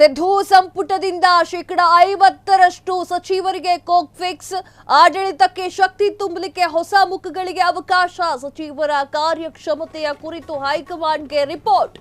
ಸಿದ್ದು ಸಂಪುಟದಿಂದ ಶೇಕಡ ಐವತ್ತರಷ್ಟು ಸಚಿವರಿಗೆ ಕೋಕ್ ಫಿಕ್ಸ್, ಆಡಳಿತಕ್ಕೆ ಶಕ್ತಿ ತುಂಬಲಿಕ್ಕೆ ಹೊಸ ಮುಖಗಳಿಗೆ ಅವಕಾಶ, ಸಚಿವರ ಕಾರ್ಯಕ್ಷಮತೆಯ ಕುರಿತು ಹೈಕಮಾಂಡ್ಗೆ ರಿಪೋರ್ಟ್.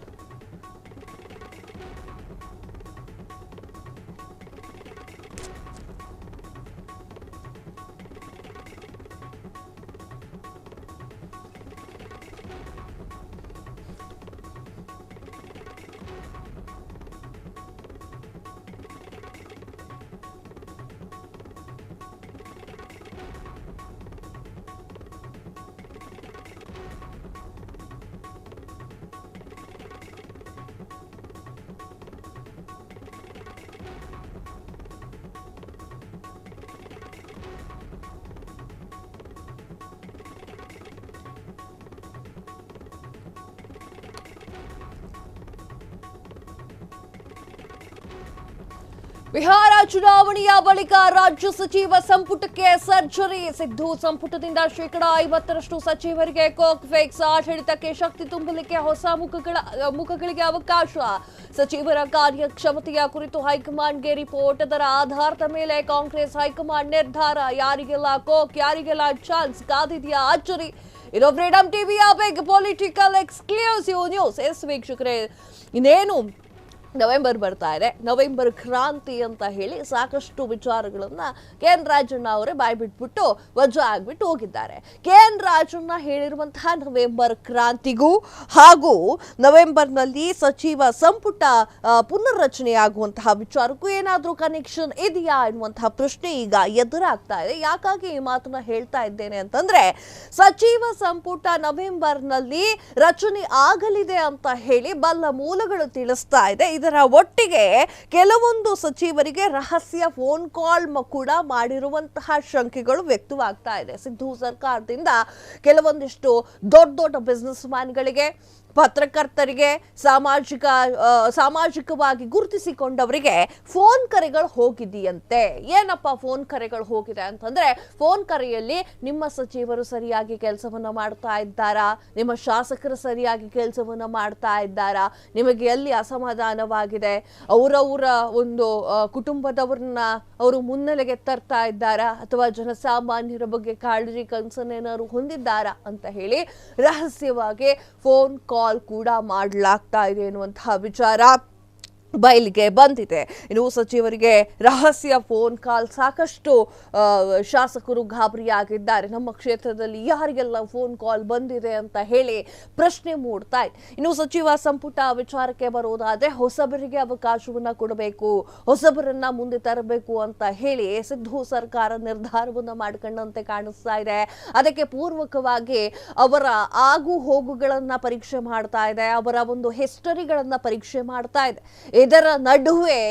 ಬಿಹಾರ ಚುನಾವಣೆಯ ಬಳಿಕ ರಾಜ್ಯ ಸಚಿವ ಸಂಪುಟಕ್ಕೆ ಸರ್ಜರಿ ಸಿದ್ದು. ಸಂಪುಟದಿಂದ ಶೇಕಡ ಐವತ್ತರಷ್ಟು ಸಚಿವರಿಗೆ ಕೋಕ್ ಫಿಕ್ಸ್ ಆಡಳಿತಕ್ಕೆ ಶಕ್ತಿ ತುಂಬಲಿಕ್ಕೆ ಹೊಸ ಮುಖಗಳ, ಮುಖಗಳಿಗೆ ಅವಕಾಶ. ಸಚಿವರ ಕಾರ್ಯಕ್ಷಮತೆಯ ಕುರಿತು ಹೈಕಮಾಂಡ್ಗೆ ರಿಪೋರ್ಟ್. ಅದರ ಆಧಾರದ ಮೇಲೆ ಕಾಂಗ್ರೆಸ್ ಹೈಕಮಾಂಡ್ ನಿರ್ಧಾರ. ಯಾರಿಗೆಲ್ಲ ಕೋಕ್, ಯಾರಿಗೆಲ್ಲ ಚಾನ್ಸ್ ಕಾದಿದೆಯಾ ಅಚ್ಚರಿ ಇದು ಫ್ರೀಡಮ್ ಟಿವಿಯ big political exclusive news. Yes ವೀಕ್ಷಕರೇ, ಇನ್ನೇನು ನವೆಂಬರ್ ಬರ್ತಾ ಇದೆ ನವೆಂಬರ್ ಕ್ರಾಂತಿ ಅಂತ ಹೇಳಿ ಸಾಕಷ್ಟು ವಿಚಾರಗಳನ್ನ ಕೆ ಎನ್ ರಾಜಣ್ಣ ಅವರೇ ಬಾಯ್ಬಿಟ್ಬಿಟ್ಟು ವಜಾ ಆಗ್ಬಿಟ್ಟು ಹೋಗಿದ್ದಾರೆ. ಕೆ ಎನ್ ರಾಜಣ್ಣ ಹೇಳಿರುವಂತಹ ನವೆಂಬರ್ ಕ್ರಾಂತಿಗೂ ಹಾಗೂ ನವೆಂಬರ್ನಲ್ಲಿ ಸಚಿವ ಸಂಪುಟ ಪುನರ್ರಚನೆಯಾಗುವಂತಹ ವಿಚಾರಕ್ಕೂ ಏನಾದರೂ ಕನೆಕ್ಷನ್ ಇದೆಯಾ ಎನ್ನುವಂತಹ ಪ್ರಶ್ನೆ ಈಗ ಎದುರಾಗ್ತಾ ಇದೆ. ಯಾಕಾಗಿ ಈ ಮಾತನ್ನ ಹೇಳ್ತಾ ಇದ್ದೇನೆ ಅಂತಂದ್ರೆ, ಸಚಿವ ಸಂಪುಟ ನವೆಂಬರ್ನಲ್ಲಿ ರಚನೆ ಆಗಲಿದೆ ಅಂತ ಹೇಳಿ ಬಲ್ಲ ಮೂಲಗಳು ತಿಳಿಸ್ತಾ ಇದೆ. ಇದರ ಒಟ್ಟಿಗೆ ಕೆಲವೊಂದು ಸಚಿವರಿಗೆ ರಹಸ್ಯ ಫೋನ್ ಕಾಲ್ ಕೂಡ ಮಾಡಿರುವಂತಹ ಶಂಕೆಗಳು ವ್ಯಕ್ತವಾಗ್ತಾ ಇದೆ. ಸಿದ್ದು ಸರ್ಕಾರದಿಂದ ಕೆಲವೊಂದಿಷ್ಟು ದೊಡ್ಡ ದೊಡ್ಡ ಬಿಸ್ನೆಸ್ ಮ್ಯಾನ್ಗಳಿಗೆ ಪತ್ರಕರ್ತರಿಗೆ ಸಾಮಾಜಿಕ ಸಾಮಾಜಿಕವಾಗಿ ಗುರುತಿಸಿಕೊಂಡವರಿಗೆ ಫೋನ್ ಕರೆಗಳು ಹೋಗಿದೆಯಂತೆ. ಏನಪ್ಪ ಫೋನ್ ಕರೆಗಳು ಹೋಗಿದೆ ಅಂತಂದ್ರೆ, ಫೋನ್ ಕರೆಯಲ್ಲಿ ನಿಮ್ಮ ಸಚಿವರು ಸರಿಯಾಗಿ ಕೆಲಸವನ್ನ ಮಾಡ್ತಾ ಇದ್ದಾರಾ? ನಿಮ್ಮ ಶಾಸಕರು ಸರಿಯಾಗಿ ಕೆಲಸವನ್ನ ಮಾಡ್ತಾ ಇದ್ದಾರಾ? ನಿಮಗೆ ಎಲ್ಲಿ ಅಸಮಾಧಾನವಾಗಿದೆ? ಅವರವರ ಒಂದು ಕುಟುಂಬದವ್ರನ್ನ ಅವರು ಮುನ್ನೆಲೆಗೆ ತರ್ತಾ ಇದ್ದಾರಾ? ಅಥವಾ ಜನಸಾಮಾನ್ಯರ ಬಗ್ಗೆ ಕಾಳಜಿ ಕನ್ಸನ್ ಏನಾದ್ರು ಹೊಂದಿದ್ದಾರಾ ಅಂತ ಹೇಳಿ ರಹಸ್ಯವಾಗಿ ಫೋನ್ ಕಾಲ್ ಕೂಡ ಮಾಡಲಾಗ್ತಾ ಇದೆ ಎನ್ನುವಂತಹ ವಿಚಾರ. ಬಯಲಿಗೆ ಬಂದಿದೆ. ಇನ್ನು ಸಚಿವರಿಗೆ ರಹಸ್ಯ ಫೋನ್ ಕಾಲ್ ಸಾಕಷ್ಟು ಶಾಸಕರು ಗಾಬರಿಯಾಗಿದ್ದಾರೆ. ನಮ್ಮ ಕ್ಷೇತ್ರದಲ್ಲಿ ಯಾರಿಗೆಲ್ಲ ಫೋನ್ ಕಾಲ್ ಬಂದಿದೆ ಅಂತ ಹೇಳಿ ಪ್ರಶ್ನೆ ಮೂಡ್ತಾ ಇದೆ. ಇನ್ನು ಸಚಿವ ಸಂಪುಟ ವಿಚಾರಕ್ಕೆ ಬರೋದಾದ್ರೆ ಹೊಸಬರಿಗೆ ಅವಕಾಶವನ್ನ ಕೊಡಬೇಕು, ಹೊಸಬರನ್ನ ಮುಂದೆ ತರಬೇಕು ಅಂತ ಹೇಳಿ ಸಿದ್ದು ಸರ್ಕಾರ ನಿರ್ಧಾರವನ್ನ ಮಾಡಿಕೊಂಡಂತೆ ಕಾಣಿಸ್ತಾ ಇದೆ. ಅದಕ್ಕೆ ಪೂರ್ವಕವಾಗಿ ಅವರ ಆಗು ಹೋಗುಗಳನ್ನ ಪರೀಕ್ಷೆ ಮಾಡ್ತಾ ಇದೆ, ಅವರ ಒಂದು ಹಿಸ್ಟರಿಗಳನ್ನ ಪರೀಕ್ಷೆ ಮಾಡ್ತಾ ಇದೆ. ಇದರ ನಡುವೆ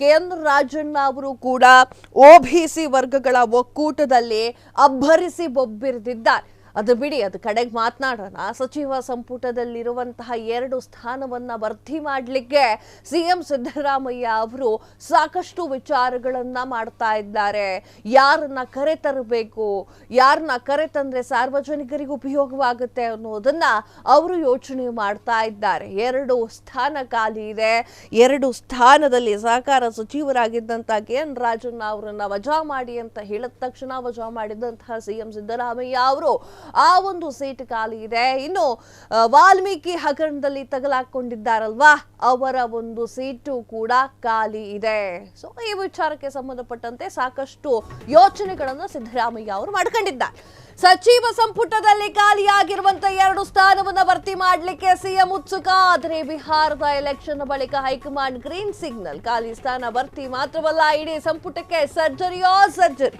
ಕೆ ಎನ್ ರಾಜಣ್ಣ ಅವರು ಕೂಡ ಒಬಿಸಿ ವರ್ಗಗಳ ಒಕ್ಕೂಟದಲ್ಲಿ ಅಬ್ಬರಿಸಿ ಬೊಬ್ಬಿರಿದಿದ್ದಾರೆ. ಅದು ಬಿಡಿ, ಅದು ಕಡೆಗೆ ಮಾತನಾಡೋಣ. ಸಚಿವ ಸಂಪುಟದಲ್ಲಿರುವಂತಹ ಎರಡು ಸ್ಥಾನವನ್ನ ಭರ್ತಿ ಮಾಡಲಿಕ್ಕೆ ಸಿಎಂ ಸಿದ್ದರಾಮಯ್ಯ ಅವರು ಸಾಕಷ್ಟು ವಿಚಾರಗಳನ್ನ ಮಾಡ್ತಾ ಇದ್ದಾರೆ. ಯಾರನ್ನ ಕರೆ ತರಬೇಕು, ಯಾರನ್ನ ಕರೆ ತಂದ್ರೆ ಸಾರ್ವಜನಿಕರಿಗೆ ಉಪಯೋಗವಾಗುತ್ತೆ ಅನ್ನೋದನ್ನ ಅವರು ಯೋಚನೆ ಮಾಡ್ತಾ ಇದ್ದಾರೆ. ಎರಡು ಸ್ಥಾನ ಖಾಲಿ ಇದೆ. ಎರಡು ಸ್ಥಾನದಲ್ಲಿ ಸಹಕಾರ ಸಚಿವರಾಗಿದ್ದಂತ ಕೆ. ಎನ್. ರಾಜಣ್ಣ ಅವರನ್ನ ವಜಾ ಮಾಡಿ ಅಂತ ಹೇಳಿದ ತಕ್ಷಣ ವಜಾ ಮಾಡಿದಂತಹ ಸಿಎಂ ಸಿದ್ದರಾಮಯ್ಯ ಅವರು ಆ ಒಂದು ಸೀಟ್ ಖಾಲಿ ಇದೆ. ಇನ್ನು ವಾಲ್ಮೀಕಿ ಹಗರಣದಲ್ಲಿ ತಗಲಾಕೊಂಡಿದ್ದಾರಲ್ವಾ? ಅವರ ಒಂದು ಸೀಟು ಕೂಡ ಖಾಲಿ ಇದೆ. ಸೊ ಈ ವಿಚಾರಕ್ಕೆ ಸಂಬಂಧಪಟ್ಟಂತೆ ಸಾಕಷ್ಟು ಯೋಚನೆಗಳನ್ನು ಸಿದ್ದರಾಮಯ್ಯ ಅವರು ಮಾಡ್ಕೊಂಡಿದ್ದಾರೆ. ಸಚಿವ ಸಂಪುಟದಲ್ಲಿ ಖಾಲಿಯಾಗಿರುವಂತ ಎರಡು ಸ್ಥಾನವನ್ನು ಭರ್ತಿ ಮಾಡಲಿಕ್ಕೆ ಸಿಎಂ ಉತ್ಸುಕ. ಆದರೆ ಬಿಹಾರದ ಎಲೆಕ್ಷನ್ ಬಳಿಕ ಹೈಕಮಾಂಡ್ ಗ್ರೀನ್ ಸಿಗ್ನಲ್ ಖಾಲಿ ಸ್ಥಾನ ಭರ್ತಿ ಮಾತ್ರವಲ್ಲ, ಇಡೀ ಸಂಪುಟಕ್ಕೆ ಸರ್ಜರಿಯೋ ಸರ್ಜರಿ.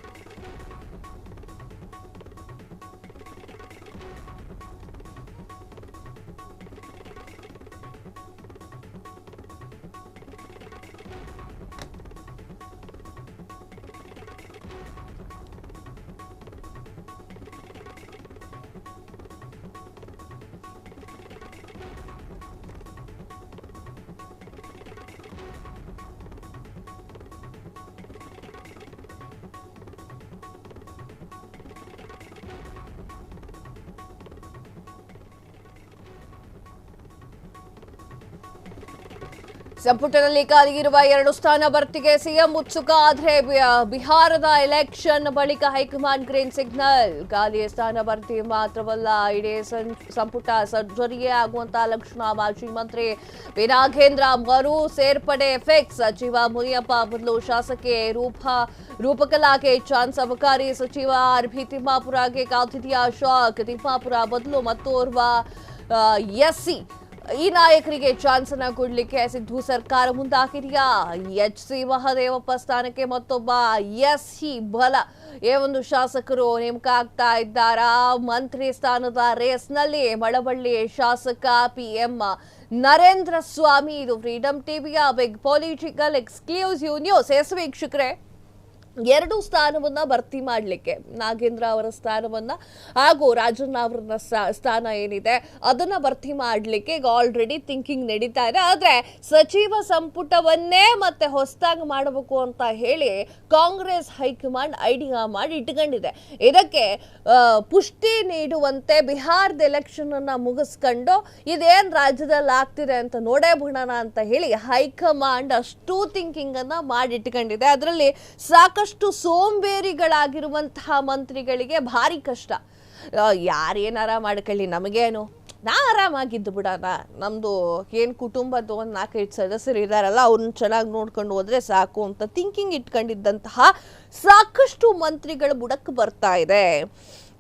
ಸಂಪುಟದಲ್ಲಿ ಖಾಲಿಯಿರುವ ಎರಡು ಸ್ಥಾನ ಭರ್ತಿಗೆ ಸಿಎಂ ಉತ್ಸುಕ ಆದ್ರೆ ಬಿ- ಬಿಹಾರದ ಎಲೆಕ್ಷನ್ ಬಳಿಕ ಹೈಕಮಾಂಡ್ ಗ್ರೀನ್ ಸಿಗ್ನಲ್. ಖಾಲಿ ಸ್ಥಾನ ಭರ್ತಿ ಮಾತ್ರವಲ್ಲ, ಇಡೀ ಸಂ- ಸಂಪುಟ ಸರ್ಜರಿಯೇ ಆಗುವಂತಹ ಲಕ್ಷಣ ಮಾಜಿ ಮಂತ್ರಿ ವಿ ನಾಗೇಂದ್ರ ಮರು ಸೇರ್ಪಡೆ ಫಿಕ್ಸ್ ಸಚಿವ ಮುನಿಯಪ್ಪ ಬದಲು ಶಾಸಕಿ ರೂಪ, ರೂಪಕಲಾಗೆ ಚಾನ್ಸ್ ಅಬಕಾರಿ ಸಚಿವ ಆರ್ ಬಿ ತಿಮ್ಮಾಪುರಗೆ ಕಾತಿದೆಯಾ ಶಾಕ್? ತಿಮ್ಮಾಪುರ ಬದಲು ಮತ್ತೋರ್ವ ಎಸ್ಸಿ ಈ ನಾಯಕರಿಗೆ ಚಾನ್ಸ್ ಅನ್ನ ಕೊಡ್ಲಿಕ್ಕೆ ಸಿದ್ದು ಸರ್ಕಾರ ಮುಂದಾಗಿದೆಯಾ? ಎಚ್ ಸಿ ಮಹದೇವಪ್ಪ ಸ್ಥಾನಕ್ಕೆ ಮತ್ತೊಬ್ಬ ಎಸ್ ಹಿ ಬಲ. ಏ ಒಂದು ಶಾಸಕರು ನೇಮಕ ಆಗ್ತಾ ಇದ್ದಾರಾ? ಮಂತ್ರಿ ಸ್ಥಾನದ ರೇಸ್ನಲ್ಲಿ ಮಳವಳ್ಳಿ ಶಾಸಕ ಪಿ ಎಂ ನರೇಂದ್ರ ಸ್ವಾಮಿ. ಇದು ಫ್ರೀಡಂ ಟಿವಿಯ big political exclusive news yes ವೀಕ್ಷಕರೇ ಎರಡು ಸ್ಥಾನವನ್ನ ಭರ್ತಿ ಮಾಡಲಿಕ್ಕೆ ನಾಗೇಂದ್ರ ಅವರ ಸ್ಥಾನವನ್ನ ಹಾಗೂ ರಾಜಣ್ಣ ಅವರ ಸ- ಸ್ಥಾನ ಏನಿದೆ ಅದನ್ನ ಭರ್ತಿ ಮಾಡಲಿಕ್ಕೆ ಈಗ ಆಲ್ರೆಡಿ ಥಿಂಕಿಂಗ್ ನಡೀತಾ ಇದೆ. ಆದ್ರೆ ಸಚಿವ ಸಂಪುಟವನ್ನೇ ಮತ್ತೆ ಹೊಸದಾಗಿ ಮಾಡಬೇಕು ಅಂತ ಹೇಳಿ ಕಾಂಗ್ರೆಸ್ ಹೈಕಮಾಂಡ್ ಐಡಿಯಾ ಮಾಡಿ ಇಟ್ಕೊಂಡಿದೆ. ಇದಕ್ಕೆ ಪುಷ್ಟಿ ನೀಡುವಂತೆ ಬಿಹಾರದ ಎಲೆಕ್ಷನ್ ಅನ್ನ ಮುಗಿಸ್ಕೊಂಡು ಇದೇನು ರಾಜ್ಯದಲ್ಲಿ ಆಗ್ತಿದೆ ಅಂತ ನೋಡೇ ಬಿಡೋಣ ಅಂತ ಹೇಳಿ ಹೈಕಮಾಂಡ್ ಅಷ್ಟು ಥಿಂಕಿಂಗ್ ಅನ್ನ ಮಾಡಿಟ್ಕೊಂಡಿದೆ ಅದರಲ್ಲಿ ಸಾಕಷ್ಟು ಸೋಂಬೇರಿಗಳಾಗಿರುವಂತಹ ಮಂತ್ರಿಗಳಿಗೆ ಭಾರಿ ಕಷ್ಟ. ಯಾರೇನಾರ ಮಾಡ್ಕೊಳ್ಳಿ, ನಮಗೇನು? ನಾ ಆರಾಮಾಗಿದ್ದು ಬಿಡೋಣ ನಮ್ಮದು ಏನು ಕುಟುಂಬದ್ದು ಒಂದು ನಾಲ್ಕೈದು ಸದಸ್ಯರು ಇದ್ದಾರಲ್ಲ ಅವ್ರನ್ನ ಚೆನ್ನಾಗಿ ನೋಡ್ಕೊಂಡು ಹೋದರೆ ಸಾಕು ಅಂತ ಥಿಂಕಿಂಗ್ ಇಟ್ಕೊಂಡಿದ್ದಂತಹ ಸಾಕಷ್ಟು ಮಂತ್ರಿಗಳು ಬುಡಕ್ಕೆ ಬರ್ತಾ ಇದೆ.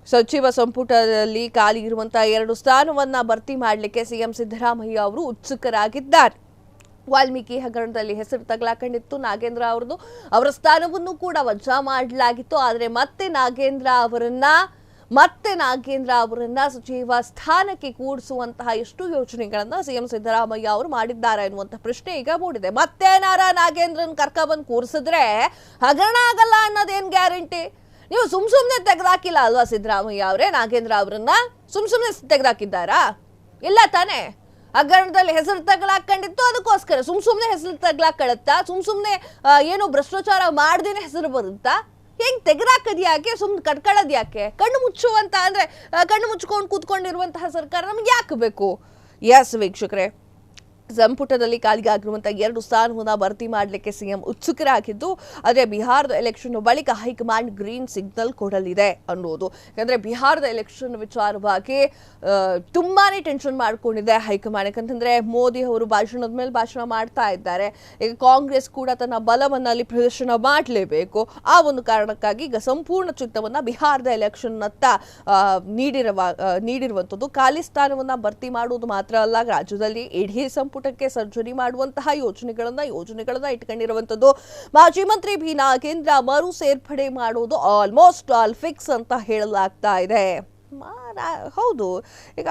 ಸಚಿವ ಸಂಪುಟದಲ್ಲಿ ಖಾಲಿ ಇರುವಂತಹ ಎರಡು ಸ್ಥಾನವನ್ನು ಭರ್ತಿ ಮಾಡಲಿಕ್ಕೆ ಸಿಎಂ ಸಿದ್ದರಾಮಯ್ಯ ಅವರು ಉತ್ಸುಕರಾಗಿದ್ದಾರೆ. ವಾಲ್ಮೀಕಿ ಹಗರಣದಲ್ಲಿ ಹೆಸರು ತಗಲಾಕೊಂಡಿತ್ತು. ನಾಗೇಂದ್ರ ಅವ್ರದ್ದು ಅವರ ಸ್ಥಾನವನ್ನು ಕೂಡ ವಜಾ ಮಾಡಲಾಗಿತ್ತು. ಆದರೆ ಮತ್ತೆ ನಾಗೇಂದ್ರ ಅವರನ್ನ, ಮತ್ತೆ ನಾಗೇಂದ್ರ ಅವರನ್ನ ಸಚಿವ ಸ್ಥಾನಕ್ಕೆ ಕೂಡಿಸುವಂತಹ ಎಷ್ಟು ಯೋಜನೆಗಳನ್ನ ಸಿಎಂ ಸಿದ್ದರಾಮಯ್ಯ ಅವರು ಮಾಡಿದ್ದಾರೆ ಅನ್ನುವಂಥ ಪ್ರಶ್ನೆ ಈಗ ಮೂಡಿದೆ. ಮತ್ತೇನಾರ ನಾಗೇಂದ್ರನ್ ಕರ್ಕ ಬಂದು ಕೂರಿಸಿದ್ರೆ ಹಗರಣ ಆಗಲ್ಲ ಅನ್ನೋದೇನ್ ಗ್ಯಾರಂಟಿ? ನೀವು ಸುಮ್ ಸುಮ್ನೆ ತೆಗೆದಾಕಿಲ್ಲ ಅಲ್ವಾ ಸಿದ್ದರಾಮಯ್ಯ ಅವರೇ? ನಾಗೇಂದ್ರ ಅವರನ್ನ ಸುಮ್ ಸುಮ್ನೆ ತೆಗೆದಾಕಿದ್ದಾರಾ? ಇಲ್ಲ ತಾನೇ? ಹಗರಣದಲ್ಲಿ ಹೆಸರು ತಗಲಾಕೊಂಡಿತ್ತು ಅದಕ್ಕೋಸ್ಕರ ಸುಮ್ ಸುಮ್ನೆ ಹೆಸರು ತಗಲಾಕಳುತ್ತಾ ಸುಮ್ ಸುಮ್ನೆ ಏನು ಭ್ರಷ್ಟಾಚಾರ ಮಾಡ್ದೇನೆ ಹೆಸರು ಬರುತ್ತಾ? ಹೆಂಗ್ ತೆಗೆದಾಕದ್ ಯಾಕೆ? ಸುಮ್ನೆ ಕಟ್ಕೊಳ್ಳೋದು ಯಾಕೆ? ಕಣ್ಣು ಮುಚ್ಚುವಂತ ಅಂದ್ರೆ ಕಣ್ಣು ಮುಚ್ಕೊಂಡು ಕೂತ್ಕೊಂಡಿರುವಂತಹ ಸರ್ಕಾರ ನಮ್ಗೆ ಯಾಕೆ ಬೇಕು? ಎಸ್ ವೀಕ್ಷಕರೇ. ಸಂಪುಟದಲ್ಲಿ ಖಾಲಿಯಾಗಿರುವಂತಹ ಎರಡು ಸ್ಥಾನವನ್ನು ಭರ್ತಿ ಮಾಡಲಿಕ್ಕೆ ಸಿಎಂ ಉತ್ಸುಕರಾಗಿದ್ದು, ಆದರೆ ಬಿಹಾರದ ಎಲೆಕ್ಷನ್ ಬಳಿಕ ಹೈಕಮಾಂಡ್ ಗ್ರೀನ್ ಸಿಗ್ನಲ್ ಕೊಡಲಿದೆ ಅನ್ನೋದು. ಯಾಕಂದ್ರೆ ಬಿಹಾರದ ಎಲೆಕ್ಷನ್ ವಿಚಾರವಾಗಿ ತುಂಬಾನೇ ಟೆನ್ಷನ್ ಮಾಡ್ಕೊಂಡಿದೆ ಹೈಕಮಾಂಡ್. ಯಾಕಂತಂದ್ರೆ ಮೋದಿ ಅವರು ಭಾಷಣದ ಮೇಲೆ ಭಾಷಣ ಮಾಡ್ತಾ ಇದ್ದಾರೆ. ಈಗ ಕಾಂಗ್ರೆಸ್ ಕೂಡ ತನ್ನ ಬಲವನ್ನು ಅಲ್ಲಿ ಪ್ರದರ್ಶನ ಮಾಡಲೇಬೇಕು. ಆ ಒಂದು ಕಾರಣಕ್ಕಾಗಿ ಈಗ ಸಂಪೂರ್ಣ ಚಿತ್ತವನ್ನ ಬಿಹಾರದ ಎಲೆಕ್ಷನ್ನತ್ತ ನೀಡಿರುವ ನೀಡಿರುವಂಥದ್ದು. ಖಾಲಿ ಸ್ಥಾನವನ್ನ ಭರ್ತಿ ಮಾಡುವುದು ಮಾತ್ರ ಅಲ್ಲ, ರಾಜ್ಯದಲ್ಲಿ ಇಡೀ ಸಂಪುಟಕ್ಕೆ ಸರ್ಜರಿ ಮಾಡುವಂತಹ ಯೋಜನೆಗಳನ್ನ ಯೋಜನೆಗಳನ್ನ ಇಟ್ಕೊಂಡಿರುವಂತದ್ದು ಮಾಜಿ ಮಂತ್ರಿ ಬಿ ನಾಗೇಂದ್ರ ಮರು ಸೇರ್ಪಡೆ ಮಾಡುವುದು ಆಲ್ಮೋಸ್ಟ್ ಆಲ್ ಫಿಕ್ಸ್ ಅಂತ ಹೇಳಲಾಗ್ತಾ ಇದೆ. ಹೌದು. ಈಗ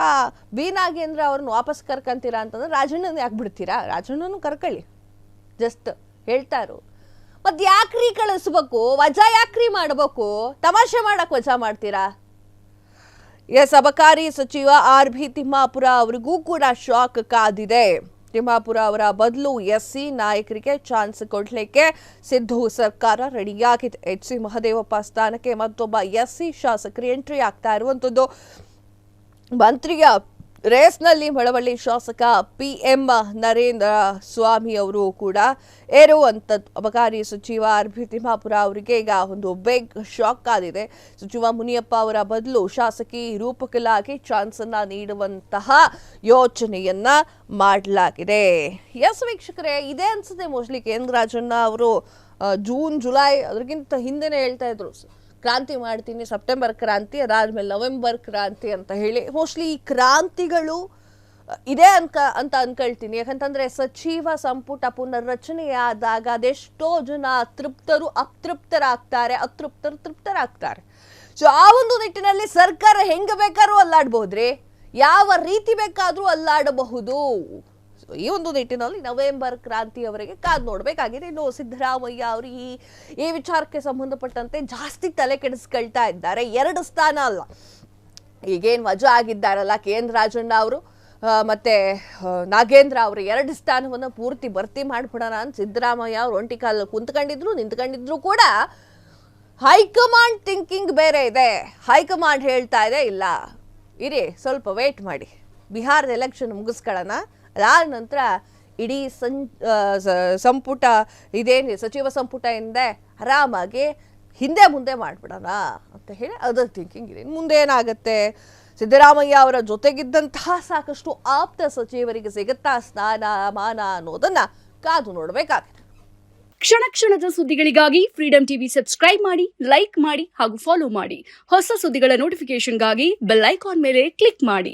ಬಿ ನಾಗೇಂದ್ರ ಅವ್ರನ್ನ ವಾಪಸ್ ಕರ್ಕಂತೀರಾ ಅಂತಂದ್ರೆ ರಾಜಣ್ಣನ ಯಾಕೆ ಬಿಡ್ತೀರಾ ರಾಜಣ್ಣನು ಕರ್ಕೊಳ್ಳಿ. ಜಸ್ಟ್ ಹೇಳ್ತಾರು. ಮತ್ತೆ ಯಾಕ್ರಿ ಕಳಿಸ್ಬೇಕು? ವಜಾ ಯಾಕ್ರಿ ಮಾಡ್ಬೇಕು? ತಮಾಷೆ ಮಾಡಕ್ ವಜಾ ಮಾಡ್ತೀರಾ? ಎಸ್, ಅಬಕಾರಿ ಸಚಿವ ಆರ್ ಬಿ ತಿಮ್ಮಾಪುರ ಅವರಿಗೂ ಕೂಡ ಶಾಕ್ ಕಾದಿದೆ. ತಿಮ್ಮಾಪುರ ಅವರ ಬದಲು ಎಸ್ ಸಿ ನಾಯಕರಿಗೆ ಚಾನ್ಸ್ ಕೊಡ್ಲಿಕ್ಕೆ ಸಿದ್ದು ಸರ್ಕಾರ ರೆಡಿಯಾಗಿದೆ. ಎಚ್ ಸಿ ಮಹದೇವಪ್ಪ ಸ್ಥಾನಕ್ಕೆ ಮತ್ತೊಬ್ಬ ಎಸ್ ಸಿ ಶಾಸಕರು ಎಂಟ್ರಿ ಆಗ್ತಾ ಇರುವಂತದ್ದು. ಮಂತ್ರಿಯ ರೇಸ್ನಲ್ಲಿ ಮಳವಳ್ಳಿ ಶಾಸಕ ಪಿ ಎಂ ನರೇಂದ್ರ ಸ್ವಾಮಿ ಅವರು ಕೂಡ ಏರುವಂಥದ್ದು ಅಬಕಾರಿ ಸಚಿವ ಆರ್ ಬಿ ತಿಮ್ಮಾಪುರ ಅವರಿಗೆ ಈಗ ಒಂದು ಬೆಗ್ ಶಾಕ್ ಆಗಿದೆ. ಸಚಿವ ಮುನಿಯಪ್ಪ ಅವರ ಬದಲು ಶಾಸಕಿ ರೂಪಕಲಾಗಿ ಚಾನ್ಸ್ ಅನ್ನ ನೀಡುವಂತಹ ಯೋಚನೆಯನ್ನ ಮಾಡಲಾಗಿದೆ. ಎಸ್ ವೀಕ್ಷಕರೇ, ಇದೇ ಅನ್ಸುತ್ತೆ. ಮೋಸ್ಟ್ಲಿ ಕೇಂದ್ರ ರಾಜಣ್ಣ ಅವರು ಜೂನ್ ಜುಲೈ ಅದಕ್ಕಿಂತ ಹಿಂದೆನೇ ಹೇಳ್ತಾ ಇದ್ರು. ಕ್ರಾಂತಿ ಮಾಡ್ತೀನಿ, ಸೆಪ್ಟೆಂಬರ್ ಕ್ರಾಂತಿ, ಅದಾದ್ಮೇಲೆ ನವೆಂಬರ್ ಕ್ರಾಂತಿ ಅಂತ ಹೇಳಿ. ಮೋಸ್ಟ್ಲಿ ಈ ಕ್ರಾಂತಿಗಳು ಇದೇ ಅನ್ಕ ಅಂತ ಅನ್ಕೊಳ್ತೀನಿ. ಯಾಕಂತಂದ್ರೆ ಸಚಿವ ಸಂಪುಟ ಪುನರ್ರಚನೆಯಾದಾಗ ಅದೆಷ್ಟೋ ಜನ ತೃಪ್ತರು ಅತೃಪ್ತರಾಗ್ತಾರೆ, ಅತೃಪ್ತರು ತೃಪ್ತರಾಗ್ತಾರೆ. ಸೊ ಆ ಒಂದು ನಿಟ್ಟಿನಲ್ಲಿ ಸರ್ಕಾರ ಹೆಂಗ ಬೇಕಾದ್ರೂ ಅಲ್ಲಾಡ್ಬೋದ್ರಿ. ಯಾವ ರೀತಿ ಬೇಕಾದ್ರೂ ಅಲ್ಲಾಡಬಹುದು. ಈ ಒಂದು ನಿಟ್ಟಿನಲ್ಲಿ ನವೆಂಬರ್ ಕ್ರಾಂತಿಯವರೆಗೆ ಕಾದ್ ನೋಡಬೇಕಾಗಿದೆ. ಇನ್ನು ಸಿದ್ದರಾಮಯ್ಯ ಅವರು ಈ ಈ ವಿಚಾರಕ್ಕೆ ಸಂಬಂಧಪಟ್ಟಂತೆ ಜಾಸ್ತಿ ತಲೆ ಕೆಡಿಸ್ಕೊಳ್ತಾ ಇದ್ದಾರೆ. ಎರಡು ಸ್ಥಾನ ಅಲ್ಲ. ಈಗೇನು ವಜಾ ಆಗಿದ್ದಾರಲ್ಲ ಕೆ ಎನ್ ರಾಜಣ್ಣ ಅವರು ಮತ್ತೆ ನಾಗೇಂದ್ರ ಅವರು ಎರಡು ಸ್ಥಾನವನ್ನು ಪೂರ್ತಿ ಭರ್ತಿ ಮಾಡ್ಬಿಡೋಣ ಅಂತ ಸಿದ್ದರಾಮಯ್ಯ ಅವರು ಒಂಟಿ ಕಾಲ ಕುಂತ್ಕೊಂಡಿದ್ರು, ನಿಂತ್ಕೊಂಡಿದ್ರು ಕೂಡ ಹೈಕಮಾಂಡ್ ಥಿಂಕಿಂಗ್ ಬೇರೆ ಇದೆ. ಹೈಕಮಾಂಡ್ ಹೇಳ್ತಾ ಇದೆ, ಇಲ್ಲ. ಇರಿ, ಸ್ವಲ್ಪ ವೇಟ್ ಮಾಡಿ. ಬಿಹಾರದ ಎಲೆಕ್ಷನ್ ಮುಗಿಸ್ಕೊಳ್ಳೋಣ. ಅದಾದ ನಂತರ ಇಡೀ ಸಂ, ಸಂಪುಟ ಇದೇನು ಸಚಿವ ಸಂಪುಟ ಎಂದೆ ಆರಾಮಾಗಿ ಹಿಂದೆ ಮುಂದೆ ಮಾಡಿಬಿಡೋಣ ಅಂತ ಹೇಳಿ ಅದರ್ ಥಿಂಕಿಂಗ್ ಇದೆ. ಮುಂದೆ ಏನಾಗುತ್ತೆ? ಸಿದ್ದರಾಮಯ್ಯ ಅವರ ಜೊತೆಗಿದ್ದಂತಹ ಸಾಕಷ್ಟು ಆಪ್ತ ಸಚಿವರಿಗೆ ಸಿಗುತ್ತಾ ಸ್ನಾನ ಮಾನ ಅನ್ನೋದನ್ನ ಕಾದು ನೋಡಬೇಕಾಗಿದೆ ಕ್ಷಣ ಕ್ಷಣದ ಸುದ್ದಿಗಳಿಗಾಗಿ ಫ್ರೀಡಂ ಟಿವಿ ಸಬ್ಸ್ಕ್ರೈಬ್ ಮಾಡಿ ಲೈಕ್ ಮಾಡಿ ಹಾಗೂ ಫಾಲೋ ಮಾಡಿ. ಹೊಸ ಸುದ್ದಿಗಳ ನೋಟಿಫಿಕೇಶನ್ಗಾಗಿ ಬೆಲ್ ಐಕಾನ್ ಮೇಲೆ ಕ್ಲಿಕ್ ಮಾಡಿ.